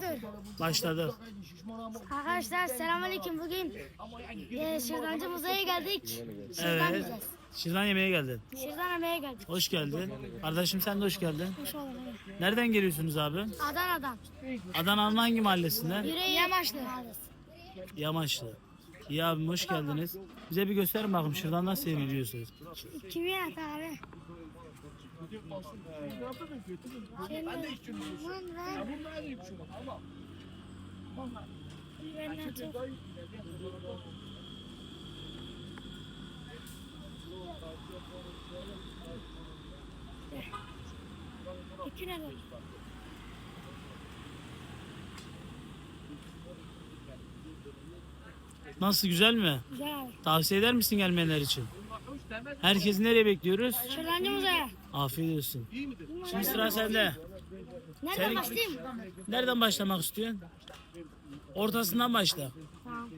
dur. Başladık. Arkadaşlar selamünaleyküm. Bugün e, Şırdancı Müze'ye geldik. Şırdan Evet. yiyeceğiz. Şırdan yemeğe geldin. Şırdan yemeğe geldik. Hoş geldin. Kardeşim sen de hoş geldin. İnşallah. Nereden geliyorsunuz abi? Adana'dan. Adana'nın hangi mahallesinden? Yüreği Yamaçlı. Yamaçlı. İyi abim hoş geldiniz. Bize bir gösterin bakın şuradan nasıl yeniliyorsunuz. Kim yat abi? Şey, ben de İki ne Nasıl güzel mi? Güzel. Tavsiye eder misin gelmeyenler için? Herkesi nereye bekliyoruz? Şırdancı Müze'ye. Afiyet olsun. Şimdi sıra sende. Nereden Senin- başlayayım? Nereden başlamak istiyorsun? Ortasından başla. Tamam.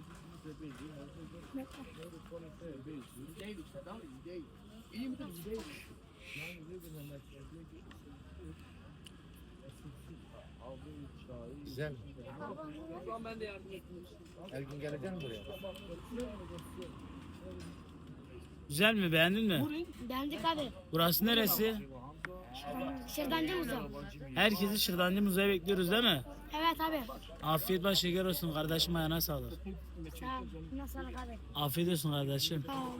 Güzel. Her gün geleceksin buraya. Güzel mi? Beğendin mi? Beğendik abi. Burası neresi? Şırdancı Müze. Herkesi Şırdancı Müze'ye bekliyoruz değil mi? Evet abi. Afiyet baş şeker olsun kardeşim ayağına sağlık. Sağ ol. Nasıl abi? Afiyet olsun kardeşim. Sağ ol.